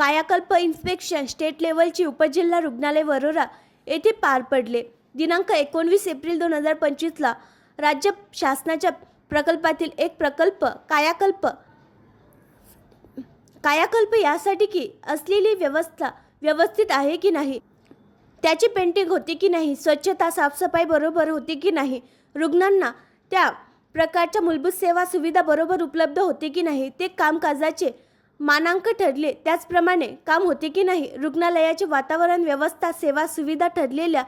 कायाकल्प inspection state लेवलची उपजिल्हा रुग्णालय वरोरा येथे पार पडले. दिनांक एकोणवीस एप्रिल दोन हजार पंचवीसला राज्य शासनाच्या प्रकल्पातील एक प्रकल्प कायाकल्प कायाकल्प यासाठी की असलेली व्यवस्था व्यवस्थित आहे की नाही? त्याची पेंटिंग होती की नाही? स्वच्छता साफसफाई बरोबर होती की नाही? रुग्णांना त्या प्रकारच्या मूलभूत सेवा सुविधा बरोबर उपलब्ध होते की नाही? ते कामकाजाचे मानांक ठरले. त्याचप्रमाणे काम होते की नाही रुग्णालयाचे वातावरण व्यवस्था सेवा सुविधा ठरलेल्या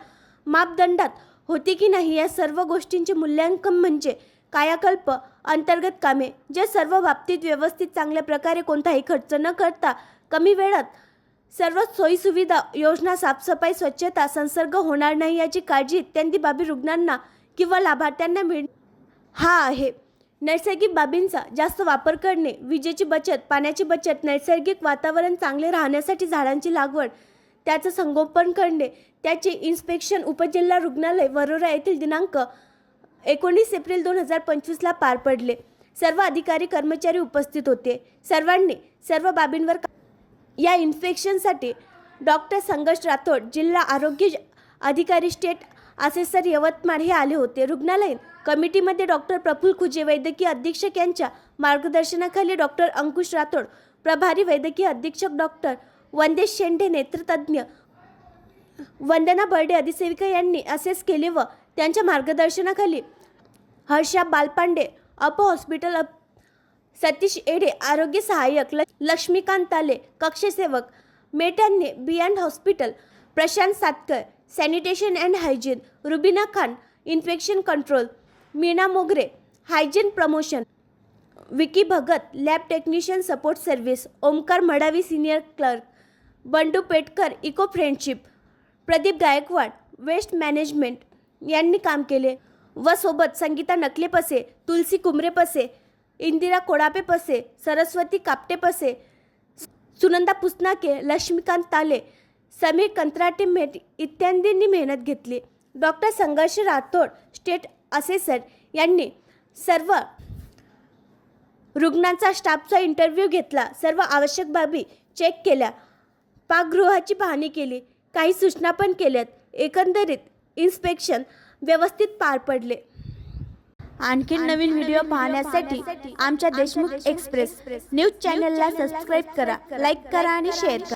मापदंडात होते की नाही या सर्व गोष्टींचे मूल्यांकन म्हणजे कायाकल्प अंतर्गत कामे. जे सर्व बाबतीत व्यवस्थित चांगल्या प्रकारे कोणताही खर्च न करता कमी वेळात सर्व सोयीसुविधा योजना साफसफाई स्वच्छता संसर्ग होणार नाही याची काळजी इत्यादी बाबी रुग्णांना किंवा लाभार्थ्यांना मिळ हा आहे. नैसर्गिक बाबींचा जास्त वापर करणे विजेची बचत पाण्याची बचत नैसर्गिक वातावरण चांगले राहण्यासाठी झाडांची लागवड त्याचं संगोपन करणे त्याचे इन्स्पेक्शन उपजिल्हा रुग्णालय वरोरा येथील दिनांक एकोणीस एप्रिल दोन हजार पंचवीसला पार पडले. सर्व अधिकारी कर्मचारी उपस्थित होते. सर्वांनी सर्व बाबींवर का- या इन्फेक्शनसाठी डॉक्टर संघर्ष राठोड जिल्हा आरोग्य ज- अधिकारी स्टेट असे सर यवतमाळ हे आले होते. रुग्णालयीन कमिटीमध्ये डॉक्टर प्रफुल खुजे वैद्यकीय अधीक्षक यांच्या मार्गदर्शनाखाली डॉक्टर अंकुश राठोड प्रभारी वैद्यकीय अधीक्षक डॉक्टर वंदेश शेंडे नेत्रतज्ञ वंदना बर्डे अधिसेविका यांनी असेस केले व त्यांच्या मार्गदर्शनाखाली हर्षा बालपांडे अप हॉस्पिटल अप सतीश एडे आरोग्य सहाय्यक ल लक्ष्मीकांत ताले कक्षसेवक मेटांनी beyond hospital Prashant Satkar sanitation and hygiene Rubina Khan infection control Meena Mogre hygiene promotion Vicky Bhagat lab technician support service Omkar Madavi senior clerk Bandu Petkar eco friendship Pradeep Gaikwad waste management यांनी काम केले. व सोबत संगीता नकलेपसे तुलसी कुमरेपसे इंदिरा कोडापेपसे सरस्वती कापटेपसे सुनंदा पुसनाके लक्ष्मीकांत ताले समीर कंत्राटे मेट इत्यादींनी मेहनत घेतली. Doctor संघर्ष Rathod state assessor यांनी सर्व रुग्णांचा स्टाफचा इंटरव्ह्यू घेतला. सर्व आवश्यक बाबी चेक केल्या. पाकगृहाची पाहणी केली. काही सूचना पण केल्यात. एकंदरीत इन्स्पेक्शन व्यवस्थित पार पडले. आणखी नवीन व्हिडिओ पाहण्यासाठी आमच्या देशमुख एक्सप्रेस न्यूज चॅनलला सबस्क्राईब करा. लाईक करा आणि शेअर करा.